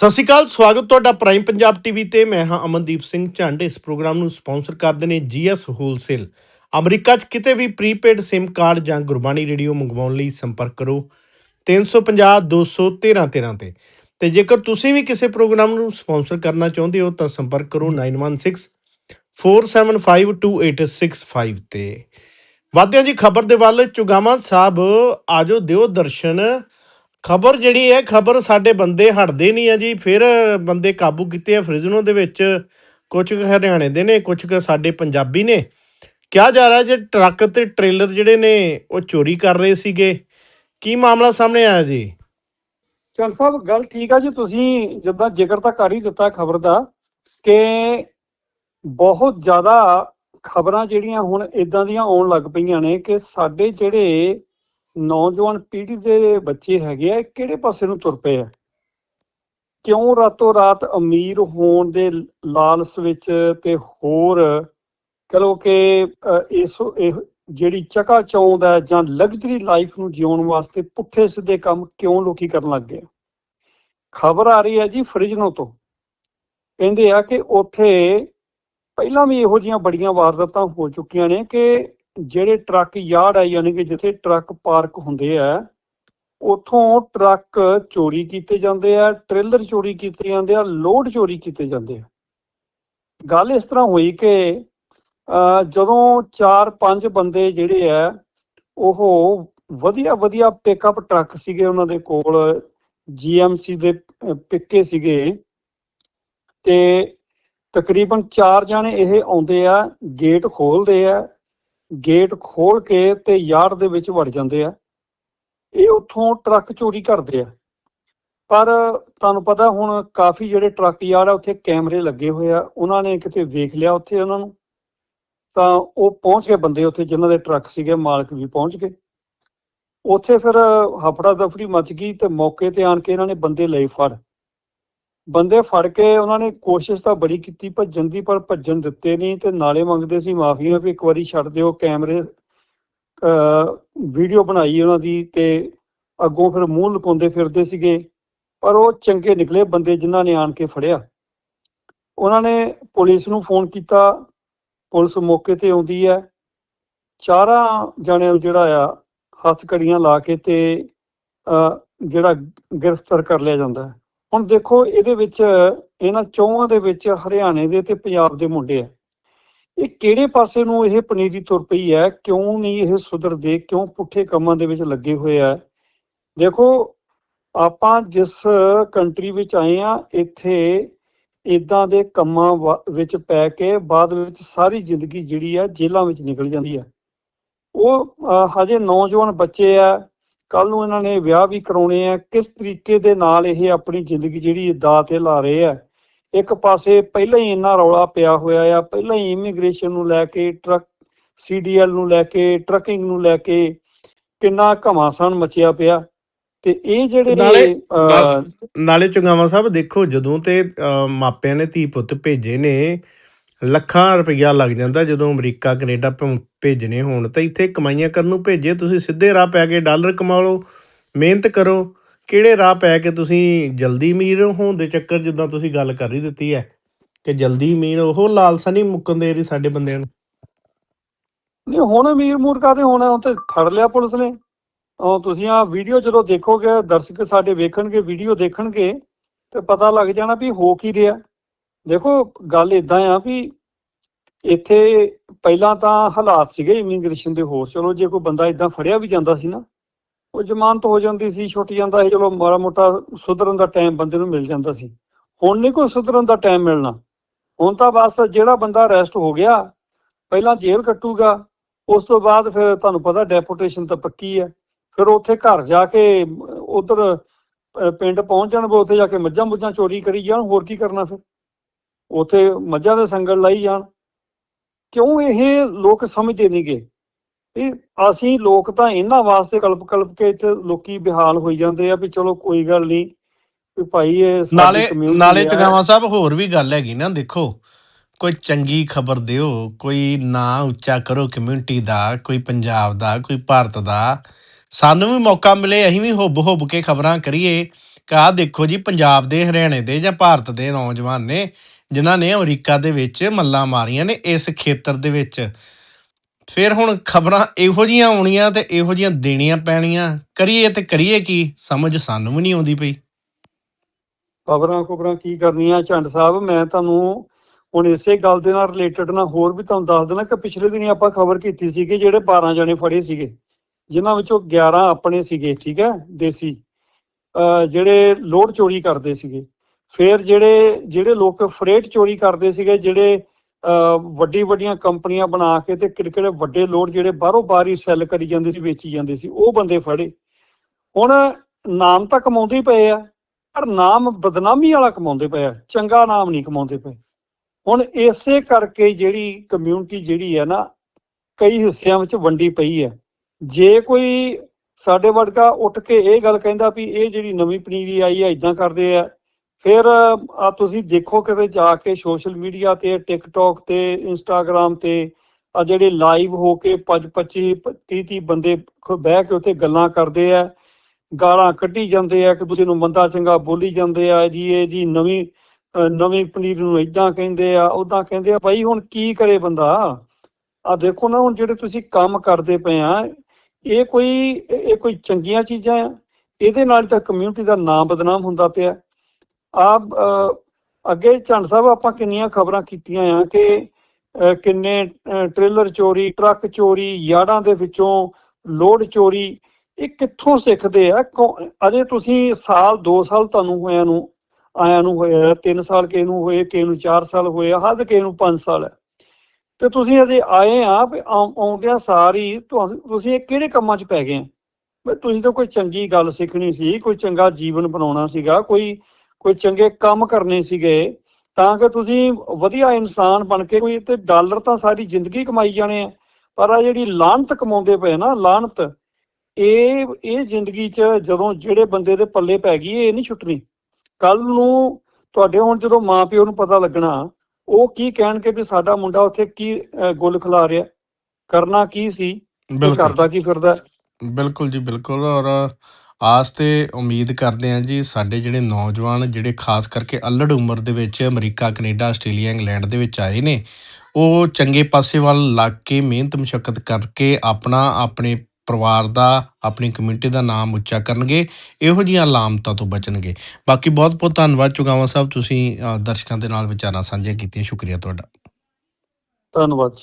ਸਤਿ ਸ਼੍ਰੀ ਅਕਾਲ, ਸਵਾਗਤ ਤੁਹਾਡਾ ਪ੍ਰਾਈਮ ਪੰਜਾਬ ਟੀਵੀ ਤੇ। ਮੈਂ ਹਾਂ ਅਮਨਦੀਪ ਸਿੰਘ ਝੰਡ। ਇਸ ਪ੍ਰੋਗਰਾਮ ਨੂੰ ਸਪਾਂਸਰ ਕਰਦੇ ਨੇ ਜੀਐਸ ਹੋਲਸੇਲ ਅਮਰੀਕਾ 'ਚ ਕਿਤੇ ਵੀ ਪ੍ਰੀਪੇਡ SIM ਕਾਰਡ ਜਾਂ ਗੁਰਬਾਣੀ ਰੇਡੀਓ ਮੰਗਵਾਉਣ ਲਈ ਸੰਪਰਕ ਕਰੋ। 350 213 13 ਤੇ। ਤੇ ਜੇਕਰ ਤੁਸੀਂ ਵੀ ਕਿਸੇ ਪ੍ਰੋਗਰਾਮ ਨੂੰ ਸਪਾਂਸਰ ਕਰਨਾ ਚਾਹੁੰਦੇ ਹੋ, ਤਾਂ ਸੰਪਰਕ ਕਰੋ 916 47528665 ਤੇ। ਵਾਦਿਆਂ ਜੀ ਖਬਰ ਦੇ ਵੱਲ ਚੁਗਾਵਾਂ ਸਾਹਿਬ। ਆਜੋ ਦਿਓ ਦਰਸ਼ਨ। ਖਬਰ ਜਿਹੜੀ ਹੈ, ਖਬਰ ਸਾਡੇ ਬੰਦੇ ਹਟਦੇ ਨਹੀਂ ਆ ਜੀ। ਫਿਰ ਬੰਦੇ ਕਾਬੂ ਕੀਤੇ ਆ ਫ੍ਰਿਜ਼ਨੋ ਦੇ ਵਿੱਚ। ਕੁਝ ਹਰਿਆਣੇ ਦੇ ਨੇ ਕੁਝ ਸਾਡੇ ਪੰਜਾਬੀ ਨੇ। ਕਿਹਾ ਜਾ ਰਿਹਾ ਜੇ ਟਰੱਕ ਤੇ ਟ੍ਰੇਲਰ ਜਿਹੜੇ ਨੇ, ਉਹ ਚੋਰੀ ਕਰ ਰਹੇ ਸੀਗੇ। ਕੀ ਮਾਮਲਾ ਸਾਹਮਣੇ ਆਇਆ ਜੀ? ਚਲ ਸਾਹਿਬ, ਗੱਲ ਠੀਕ ਆ ਜੀ। ਤੁਸੀਂ ਜਿੱਦਾਂ ਜ਼ਿਕਰ ਤਾਂ ਕਰ ਹੀ ਦਿੱਤਾ ਖਬਰ ਦਾ ਕਿ ਬਹੁਤ ਜ਼ਿਆਦਾ ਖਬਰਾਂ ਜਿਹੜੀਆਂ ਹੁਣ ਇਦਾਂ ਦੀਆਂ ਆਉਣ ਲੱਗ ਪਈਆਂ ਨੇ ਕਿ ਸਾਡੇ ਜਿਹੜੇ ਨੌਜਵਾਨ ਪੀੜ੍ਹੀ ਦੇ ਬੱਚੇ ਹੈਗੇ ਆ ਕਿਹੜੇ ਪਾਸੇ ਨੂੰ ਤੁਰ ਪਏ ਆ? ਕਿਉਂ ਰਾਤੋਂ ਰਾਤ ਅਮੀਰ ਹੋਣ ਦੇ ਲਾਲਚ ਵਿੱਚ ਤੇ ਹੋਰ ਕਹੋ ਕਿ ਇਸ ਜਿਹੜੀ ਚਕਾ ਚੌਂਦ ਹੈ ਜਾਂ ਲਗਜ਼ਰੀ ਲਾਈਫ ਨੂੰ ਜਿਉਣ ਵਾਸਤੇ ਪੁੱਠੇ ਸਿੱਧੇ ਕੰਮ ਕਿਉਂ ਲੋਕੀ ਕਰਨ ਲੱਗ ਗਏ? ਖਬਰ ਆ ਰਹੀ ਹੈ ਜੀ ਫ੍ਰਿਜਨੋ ਤੋਂ। ਕਹਿੰਦੇ ਆ ਕਿ ਉੱਥੇ ਪਹਿਲਾਂ ਵੀ ਇਹੋ ਜੀਆਂ ਬੜੀਆਂ ਵਾਰਦਾਤਾਂ ਹੋ ਚੁੱਕੀਆਂ ਨੇ ਕਿ ਜਿਹੜੇ ਟਰੱਕ ਯਾਰਡ ਆ, ਯਾਨੀ ਕਿ ਜਿੱਥੇ ਟਰੱਕ ਪਾਰਕ ਹੁੰਦੇ ਆ, ਉਥੋਂ ਟਰੱਕ ਚੋਰੀ ਕੀਤੇ ਜਾਂਦੇ ਆ, ਟ੍ਰੇਲਰ ਚੋਰੀ ਕੀਤੇ ਜਾਂਦੇ ਆ, ਲੋਡ ਚੋਰੀ ਕੀਤੇ ਜਾਂਦੇ ਆ। ਗੱਲ ਇਸ ਤਰ੍ਹਾਂ ਹੋਈ ਕਿ ਜਦੋਂ 4-5 ਬੰਦੇ ਜਿਹੜੇ ਆ, ਉਹ ਵਧੀਆ ਵਧੀਆ ਪਿਕਅਪ ਟਰੱਕ ਸੀਗੇ ਉਹਨਾਂ ਦੇ ਕੋਲ ਜੀਐਮਸੀ ਦੇ ਪਿੱਕੇ ਸੀਗੇ, ਤੇ ਤਕਰੀਬਨ 4 ਜਾਣੇ ਇਹ ਆਉਂਦੇ ਆ, ਗੇਟ ਖੋਲਦੇ ਆ ਗੇਟ ਖੋਲ ਕੇ ਤੇ ਯਾਰਡ ਦੇ ਵਿੱਚ ਵੜ ਜਾਂਦੇ ਆ। ਇਹ ਉੱਥੋਂ ਟਰੱਕ ਚੋਰੀ ਕਰਦੇ ਆ। ਪਰ ਤੁਹਾਨੂੰ ਪਤਾ ਹੁਣ ਕਾਫੀ ਜਿਹੜੇ ਟਰੱਕ ਯਾਰਡ ਆ, ਉੱਥੇ ਕੈਮਰੇ ਲੱਗੇ ਹੋਏ ਆ। ਉਹਨਾਂ ਨੇ ਕਿਤੇ ਵੇਖ ਲਿਆ ਉੱਥੇ ਉਹਨਾਂ ਨੂੰ। ਤਾਂ ਉਹ ਪਹੁੰਚ ਗਏ ਬੰਦੇ ਉੱਥੇ, ਜਿਨ੍ਹਾਂ ਦੇ ਟਰੱਕ ਸੀਗੇ, ਮਾਲਕ ਵੀ ਪਹੁੰਚ ਗਏ। ਉੱਥੇ ਫਿਰ ਹਫੜਾ ਦਫੜੀ ਮਚ ਗਈ ਤੇ ਮੌਕੇ ਤੇ ਆਣ ਕੇ ਇਹਨਾਂ ਨੇ ਬੰਦੇ ਲਏ ਫੜ। ਬੰਦੇ ਫੜ ਕੇ ਉਹਨਾਂ ਨੇ ਕੋਸ਼ਿਸ਼ ਤਾਂ ਬੜੀ ਕੀਤੀ ਭੱਜਣ ਦੀ ਪਰ ਭੱਜਣ ਦਿੱਤੇ ਨਹੀਂ ਤੇ ਨਾਲੇ ਮੰਗਦੇ ਸੀ ਮਾਫੀਆਂ ਵੀ ਇੱਕ ਵਾਰੀ ਛੱਡ ਦਿਓ ਕੈਮਰੇ ਵੀਡੀਓ ਬਣਾਈ ਉਹਨਾਂ ਦੀ ਤੇ ਅੱਗੋਂ ਫਿਰ ਮੂੰਹ ਲੁਕਾਉਂਦੇ ਫਿਰਦੇ ਸੀਗੇ। ਪਰ ਉਹ ਚੰਗੇ ਨਿਕਲੇ ਬੰਦੇ ਜਿਨ੍ਹਾਂ ਨੇ ਆਣ ਕੇ ਫੜਿਆ। ਉਹਨਾਂ ਨੇ ਪੁਲਿਸ ਨੂੰ ਫੋਨ ਕੀਤਾ ਪੁਲਿਸ ਮੌਕੇ ਤੇ ਆਉਂਦੀ ਹੈ। ਚਾਰਾਂ ਜਣਿਆਂ ਨੂੰ ਜਿਹੜਾ ਆ ਹੱਥ ਕੜੀਆਂ ਲਾ ਕੇ ਤੇ ਅਹ, ਜਿਹੜਾ ਗ੍ਰਿਫਤਾਰ ਕਰ ਲਿਆ ਜਾਂਦਾ ਹੈ। ਹੁਣ ਦੇਖੋ ਇਹਦੇ ਵਿੱਚ, ਇਹਨਾਂ ਚੌਹਾਂ ਦੇ ਵਿੱਚ ਹਰਿਆਣੇ ਦੇ ਤੇ ਪੰਜਾਬ ਦੇ ਮੁੰਡੇ ਆ। ਇਹ ਕਿਹੜੇ ਪਾਸੇ ਨੂੰ ਇਹ ਪਨੀਰੀ ਤੁਰ ਪਈ ਹੈ? ਕਿਉਂ ਨਹੀਂ ਇਹ ਸੁਧਰਦੇ? ਕਿਉਂ ਪੁੱਠੇ ਕੰਮਾਂ ਦੇ ਵਿੱਚ ਲੱਗੇ ਹੋਏ ਆ? ਦੇਖੋ, ਆਪਾਂ ਜਿਸ ਕੰਟਰੀ ਵਿੱਚ ਆਏ ਆ, ਇੱਥੇ ਇਦਾਂ ਦੇ ਕੰਮਾਂ ਵਾ- ਵਿੱਚ ਪੈ ਕੇ ਬਾਅਦ ਵਿੱਚ ਸਾਰੀ ਜ਼ਿੰਦਗੀ ਜਿਹੜੀ ਆ ਜੇਲ੍ਹਾਂ ਵਿੱਚ ਨਿਕਲ ਜਾਂਦੀ ਆ। ਉਹ ਹਜੇ ਨੌਜਵਾਨ ਬੱਚੇ ਆ ਕੱਲ ਨੂੰ ਇਹਨਾਂ ਨੇ ਵਿਆਹ ਵੀ ਕਰਾਉਣੇ ਆ। ਕਿਸ ਤਰੀਕੇ ਦੇ ਨਾਲ ਇਹ ਆਪਣੀ ਜ਼ਿੰਦਗੀ ਜਿਹੜੀ ਦਾਅ ਤੇ ਲਾ ਰਹੇ ਆ? ਇੱਕ ਪਾਸੇ ਪਹਿਲਾਂ ਹੀ ਇੰਨਾ ਰੌਲਾ ਪਿਆ ਹੋਇਆ ਆ। ਪਹਿਲਾਂ ਹੀ ਇਮੀਗ੍ਰੇਸ਼ਨ ਨੂੰ ਲੈ ਕੇ ਟਰੱਕ ਸੀਡੀਐਲ ਨੂੰ ਲੈ ਕੇ ਟਰੱਕਿੰਗ ਨੂੰ ਲੈ ਕੇ ਕਿੰਨਾ ਘਮਾਸਾਨ ਮਚਿਆ ਪਿਆ। ਤੇ ਇਹ ਜਿਹੜੇ ਨਾਲੇ- ਨਾਲੇ ਚੁਗਾਵਾਂ ਸਾਹਿਬ ਦੇਖੋ ਜਦੋਂ ਤੇ ਮਾਪਿਆਂ ਨੇ ਧੀ ਪੁੱਤ ਭੇਜੇ ਨੇ ਲੱਖਾਂ ਰੁਪਈਆ ਲੱਗ ਜਾਂਦਾ ਜਦੋਂ ਅਮਰੀਕਾ, ਕੈਨੇਡਾ ਭੇਜਣੇ ਹੋਣ। ਤਾਂ ਇੱਥੇ ਕਮਾਈਆਂ ਕਰਨ ਨੂੰ ਭੇਜੇ। ਤੁਸੀਂ ਸਿੱਧੇ ਰਾਹ ਪੈ ਕੇ ਡਾਲਰ ਕਮਾ ਲਓ ਮਿਹਨਤ ਕਰੋ। ਕਿਹੜੇ ਰਾਹ ਪੈ ਕੇ ਤੁਸੀਂ ਜਲਦੀ ਅਮੀਰ ਹੋਣ ਦੇ ਚੱਕਰ ਜਿੱਦਾਂ ਤੁਸੀਂ ਗੱਲ ਕਰ ਹੀ ਦਿੱਤੀ ਹੈ? ਕਿ ਜਲਦੀ ਅਮੀਰ, ਉਹ ਲਾਲਸਾ ਨਹੀਂ ਮੁੱਕਣ ਦੇ ਰਹੀ ਸਾਡੇ ਬੰਦਿਆਂ ਨੂੰ? ਨਹੀਂ, ਹੁਣ ਅਮੀਰ ਮੂਰਖਾ ਤੇ ਹੁਣ? ਤੇ ਫੜ ਲਿਆ ਪੁਲਿਸ ਨੇ। ਉਹ ਤੁਸੀਂ ਆ ਵੀਡੀਓ ਜਦੋਂ ਦੇਖੋਗੇ, ਦਰਸ਼ਕ ਸਾਡੇ ਵੇਖਣਗੇ ਵੀਡੀਓ ਦੇਖਣਗੇ, ਤੇ ਪਤਾ ਲੱਗ ਜਾਣਾ ਵੀ ਹੋ ਕੀ ਰਿਹਾ। ਦੇਖੋ, ਗੱਲ ਇਦਾਂ ਆ ਵੀ ਇੱਥੇ ਪਹਿਲਾਂ ਤਾਂ ਹਾਲਾਤ ਸੀਗੇ ਇਮੀਗ੍ਰੇਸ਼ਨ ਦੇ ਹੋਰ। ਚਲੋ, ਜੇ ਕੋਈ ਬੰਦਾ ਇਦਾਂ ਫੜਿਆ ਵੀ ਜਾਂਦਾ ਸੀ ਨਾ, ਉਹ ਜ਼ਮਾਨਤ ਹੋ ਜਾਂਦੀ ਸੀ, ਛੁੱਟ ਜਾਂਦਾ ਸੀ, ਚਲੋ ਮਾੜਾ ਮੋਟਾ ਸੁਧਰਨ ਦਾ ਟਾਈਮ ਬੰਦੇ ਨੂੰ ਮਿਲ ਜਾਂਦਾ ਸੀ। ਹੁਣ ਨਹੀਂ ਕੋਈ ਸੁਧਰਨ ਦਾ ਟਾਈਮ ਮਿਲਣਾ। ਹੁਣ ਤਾਂ ਬਸ ਜਿਹੜਾ ਬੰਦਾ ਅਰੈਸਟ ਹੋ ਗਿਆ, ਪਹਿਲਾਂ ਜੇਲ੍ਹ ਕੱਟੂਗਾ, ਉਸ ਤੋਂ ਬਾਅਦ ਫਿਰ ਤੁਹਾਨੂੰ ਪਤਾ ਡੈਪੂਟੇਸ਼ਨ ਤਾਂ ਪੱਕੀ ਹੈ ਫਿਰ ਉੱਥੇ ਘਰ ਜਾ ਕੇ ਉਧਰ ਪਿੰਡ ਪਹੁੰਚ ਜਾਣ ਉੱਥੇ ਜਾ ਕੇ ਮੱਝਾਂ ਮੁੱਝਾਂ ਚੋਰੀ ਕਰੀ ਜਾਣ, ਹੋਰ ਕੀ ਕਰਨਾ ਫਿਰ? ਉੱਥੇ ਮੱਝਾਂ ਦੇ ਸੰਗਲ ਲਾਈ ਜਾਣ। ਕਿਉਂ ਇਹ ਲੋਕ ਸਮਝਦੇ ਨਹੀਂਗੇ ਇਹ ਅਸੀਂ ਲੋਕ ਤਾਂ ਇਹਨਾਂ ਵਾਸਤੇ ਕਲਪ ਕਲਪ ਕੇ ਇੱਥੇ ਲੋਕੀ ਬਿਹਾਲ ਹੋਈ ਜਾਂਦੇ ਆ ਵੀ ਚਲੋ ਕੋਈ ਗੱਲ ਨਹੀਂ ਵੀ ਭਾਈ ਇਹ ਨਾਲੇ ਨਾਲੇ। ਚਗਾਵਾ ਸਾਹਿਬ ਹੋਰ ਵੀ ਗੱਲ ਹੈਗੀ ਨਾ ਦੇਖੋ ਕੋਈ ਚੰਗੀ ਖਬਰ ਦਿਓ ਕੋਈ ਨਾਂ ਉੱਚਾ ਕਰੋ ਕਮਿਊਨਿਟੀ ਦਾ ਕੋਈ ਪੰਜਾਬ ਦਾ ਕੋਈ ਭਾਰਤ ਦਾ ਸਾਨੂੰ ਵੀ ਮੌਕਾ ਮਿਲੇ ਅਸੀਂ ਵੀ ਹੁੱਬ ਹੁੱਬ ਕੇ ਖਬਰਾਂ ਕਰੀਏ। ਕਾ ਦੇਖੋ ਜੀ ਪੰਜਾਬ ਦੇ ਹਰਿਆਣੇ ਦੇ ਜਾਂ ਭਾਰਤ ਦੇ ਨੌਜਵਾਨ ਨੇ ਜਿਨ੍ਹਾਂ ਨੇ ਅਮਰੀਕਾ ਦੇ ਵਿੱਚ ਮੱਲਾਂ ਮਾਰੀਆਂ ਨੇ ਇਸ ਖੇਤਰ ਦੇ ਵਿੱਚ। ਫਿਰ ਹੁਣ ਖਬਰਾਂ ਇਹੋ ਜੀਆਂ ਆਉਣੀਆਂ ਤੇ ਇਹੋ ਜੀਆਂ ਦੇਣੀਆਂ ਪੈਣੀਆਂ। ਕਰੀਏ ਤੇ ਕਰੀਏ ਕੀ? ਸਮਝ ਸਾਨੂੰ ਵੀ ਨਹੀਂ ਆਉਂਦੀ ਪਈ। ਖਬਰਾਂ ਖਬਰਾਂ ਕੀ ਕਰਨੀਆਂ? ਝੰਡ ਸਾਹਿਬ, ਮੈਂ ਤੁਹਾਨੂੰ ਹੁਣ ਇਸੇ ਗੱਲ ਦੇ ਨਾਲ ਰਿਲੇਟਡ ਨਾ ਹੋਰ ਵੀ ਤੁਹਾਨੂੰ ਦੱਸ ਦੇਣਾ ਕਿ ਪਿਛਲੇ ਦਿਨੀ ਆਪਾਂ ਖਬਰ ਕੀਤੀ ਸੀ ਕਿ ਜਿਹੜੇ 12 ਜਣੇ ਫੜੇ ਸੀਗੇ, ਜਿਨ੍ਹਾਂ ਵਿੱਚੋਂ 11 ਆਪਣੇ ਸੀਗੇ, ਠੀਕ ਹੈ, ਦੇਸੀ। ਜਿਹੜੇ ਲੋਡ ਚੋਰੀ ਕਰਦੇ ਸੀਗੇ। ਫਿਰ ਜਿਹੜੇ ਜਿਹੜੇ ਲੋਕ ਫਰੇਟ ਚੋਰੀ ਕਰਦੇ ਸੀਗੇ, ਜਿਹੜੇ ਅਹ ਵੱਡੀ ਵੱਡੀਆਂ ਕੰਪਨੀਆਂ ਬਣਾ ਕੇ ਤੇ ਕਿਹੜੇ ਕਿਹੜੇ ਵੱਡੇ ਲੋਡ ਜਿਹੜੇ ਬਾਹਰੋਂ ਬਾਹਰ ਹੀ ਸੈੱਲ ਕਰੀ ਜਾਂਦੇ ਸੀ, ਵੇਚੀ ਜਾਂਦੇ ਸੀ, ਉਹ ਬੰਦੇ ਫੜੇ। ਹੁਣ ਨਾਮ ਤਾਂ ਕਮਾਉਂਦੇ ਹੀ ਪਏ ਆ, ਪਰ ਨਾਮ ਬਦਨਾਮੀ ਵਾਲਾ ਕਮਾਉਂਦੇ ਪਏ ਆ, ਚੰਗਾ ਨਾਮ ਨਹੀਂ ਕਮਾਉਂਦੇ ਪਏ। ਹੁਣ ਇਸੇ ਕਰਕੇ ਜਿਹੜੀ ਕਮਿਊਨਿਟੀ ਜਿਹੜੀ ਹੈ ਨਾ, ਕਈ ਹਿੱਸਿਆਂ ਵਿੱਚ ਵੰਡੀ ਪਈ ਹੈ। ਜੇ ਕੋਈ ਸਾਡੇ ਵਰਗਾ ਉੱਠ ਕੇ ਇਹ ਗੱਲ ਕਹਿੰਦਾ ਵੀ ਇਹ ਜਿਹੜੀ ਨਵੀਂ ਪਨੀਰੀ ਆਈ ਹੈ ਇਦਾਂ ਕਰਦੇ ਆ ਫਿਰ ਤੁਸੀਂ ਦੇਖੋ ਕਿਤੇ ਜਾ ਕੇ ਸੋਸ਼ਲ ਮੀਡੀਆ ਤੇ ਟਿਕਟੌਕ ਤੇ ਇੰਸਟਾਗ੍ਰam ਤੇ ਆ ਜਿਹੜੇ ਲਾਈਵ ਹੋ ਕੇ 5 25 30 30 ਬੰਦੇ ਬਹਿ ਕੇ ਉੱਥੇ ਗੱਲਾਂ ਕਰਦੇ ਆ, ਗਾਲਾਂ ਕੱਢੀ ਜਾਂਦੇ ਆ ਕਿ ਦੂਜੇ ਨੂੰ ਮੰਦਾ ਚੰਗਾ ਬੋਲੀ ਜਾਂਦੇ ਆ, ਜੀ ਇਹ ਜੀ ਨਵੀਂ ਨਵੀਂ ਪਨੀਰ ਨੂੰ ਇਦਾਂ ਕਹਿੰਦੇ ਆ ਉਦਾਂ ਕਹਿੰਦੇ ਆ ਭਾਈ ਹੁਣ ਕੀ ਕਰੇ ਬੰਦਾ? ਆ ਦੇਖੋ ਨਾ, ਹੁਣ ਜਿਹੜੇ ਤੁਸੀਂ ਕੰਮ ਕਰਦੇ ਪਏ ਆ, ਇਹ ਕੋਈ ਇਹ ਕੋਈ ਚੰਗੀਆਂ ਚੀਜ਼ਾਂ ਆ, ਇਹਦੇ ਨਾਲ ਤਾਂ ਕਮਿਊਨਿਟੀ ਦਾ ਨਾਮ ਬਦਨਾਮ ਹੁੰਦਾ ਪਿਆ। ਆਪ ਅੱਗੇ ਝੰਡ ਸਾਹਿਬ ਆਪਾਂ ਕਿੰਨੀਆਂ ਖਬਰਾਂ ਕੀਤੀਆਂ ਆ ਕਿ ਕਿੰਨੇ ਟ੍ਰੇਲਰ ਚੋਰੀ ਟਰੱਕ ਚੋਰੀ ਯਾਰਡਾਂ ਦੇ ਵਿੱਚੋਂ ਲੋਡ ਚੋਰੀ, ਇਹ ਕਿੱਥੋਂ ਸਿੱਖਦੇ ਆ? ਅਜੇ ਤੁਸੀਂ ਸਾਲ 2 ਸਾਲ ਤੁਹਾਨੂੰ ਹੋਇਆਂ ਨੂੰ, ਆਇਆਂ ਨੂੰ ਹੋਇਆ 3 ਸਾਲ ਕਿਸੇ ਨੂੰ ਹੋਏ, ਕਿਸੇ ਨੂੰ 4 ਸਾਲ ਹੋਏ ਹੱਦ ਕਿਸੇ ਨੂੰ 5 ਸਾਲ। ਹੈ ਤੇ ਤੁਸੀਂ ਅਜੇ ਆਏ ਆ ਆਉਂਦਿਆਂ ਸਾਰੀ ਤੁਹਾਨੂੰ ਤੁਸੀਂ ਇਹ ਕਿਹੜੇ ਕੰਮਾਂ 'ਚ ਪੈ ਗਏ ਆ? ਤੁਸੀਂ ਤਾਂ ਕੋਈ ਚੰਗੀ ਗੱਲ ਸਿੱਖਣੀ ਸੀ, ਕੋਈ ਚੰਗਾ ਜੀਵਨ ਬਣਾਉਣਾ ਸੀਗਾ, ਕੋਈ ਕੋਈ ਚੰਗੇ ਕੰਮ ਕਰਨੇ ਸੀਗੇ ਤਾਂ ਕਿ ਤੁਸੀਂ ਵਧੀਆ ਇਨਸਾਨ ਬਣ ਕੇ ਕੋਈ ਤੇ ਡਾਲਰ ਤਾਂ ਸਾਰੀ ਜ਼ਿੰਦਗੀ ਕਮਾਈ ਜਾਣੇ ਆ ਪਰ ਆ ਜਿਹੜੀ ਲਾਹਨਤ ਕਮਾਉਂਦੇ ਪਏ ਨਾ ਲਾਹਨਤ ਇਹ ਇਹ ਜ਼ਿੰਦਗੀ 'ਚ ਜਦੋਂ ਜਿਹੜੇ ਬੰਦੇ ਦੇ ਪੱਲੇ ਪੈ ਗਈ ਇਹ ਨਹੀਂ ਛੁੱਟਣੀ। ਕੱਲ ਨੂੰ ਤੁਹਾਡੇ ਹੁਣ ਜਦੋਂ ਮਾਪਿਓ ਨੂੰ ਪਤਾ ਲੱਗਣਾ ਉਹ ਕੀ ਕਹਿਣਗੇ ਵੀ ਸਾਡਾ ਮੁੰਡਾ ਉੱਥੇ ਕੀ ਗੁੱਲ ਖਿਲਾ ਰਿਹਾ ਕਰਨਾ ਕੀ ਸੀ ਕਰਦਾ ਕੀ ਫਿਰਦਾ? ਬਿਲਕੁਲ ਜੀ ਬਿਲਕੁਲ ਔਰ ਆਸ ਤੇ ਉਮੀਦ ਕਰਦੇ ਹਾਂ ਜੀ ਸਾਡੇ ਜਿਹੜੇ ਨੌਜਵਾਨ, ਜਿਹੜੇ ਖਾਸ ਕਰਕੇ ਅਲੜ ਉਮਰ ਦੇ ਵਿੱਚ ਅਮਰੀਕਾ, ਕੈਨੇਡਾ, ਆਸਟ੍ਰੇਲੀਆ, ਇੰਗਲੈਂਡ ਦੇ ਵਿੱਚ ਆਏ ਨੇ, ਉਹ ਚੰਗੇ ਪਾਸੇ ਵੱਲ ਲੱਗ ਕੇ ਮਿਹਨਤ ਮੁਸ਼ਕਲ ਕਰਕੇ ਆਪਣਾ, ਆਪਣੇ ਪਰਿਵਾਰ ਦਾ, ਆਪਣੀ ਕਮਿਊਨਿਟੀ ਦਾ ਨਾਮ ਉੱਚਾ ਕਰਨਗੇ, ਇਹੋ ਜਿਹੀਆਂ ਲਾਮਤਾਂ ਤੋਂ ਬਚਣਗੇ। ਬਾਕੀ ਬਹੁਤ ਬਹੁਤ ਧੰਨਵਾਦ ਚੁਗਾਵਾ ਸਾਹਿਬ, ਤੁਸੀਂ ਦਰਸ਼ਕਾਂ ਦੇ ਨਾਲ ਵਿਚਾਰਾਂ ਸਾਂਝੀਆਂ ਕੀਤੀਆਂ, ਸ਼ੁਕਰੀਆ ਤੁਹਾਡਾ। ਧੰਨਵਾਦ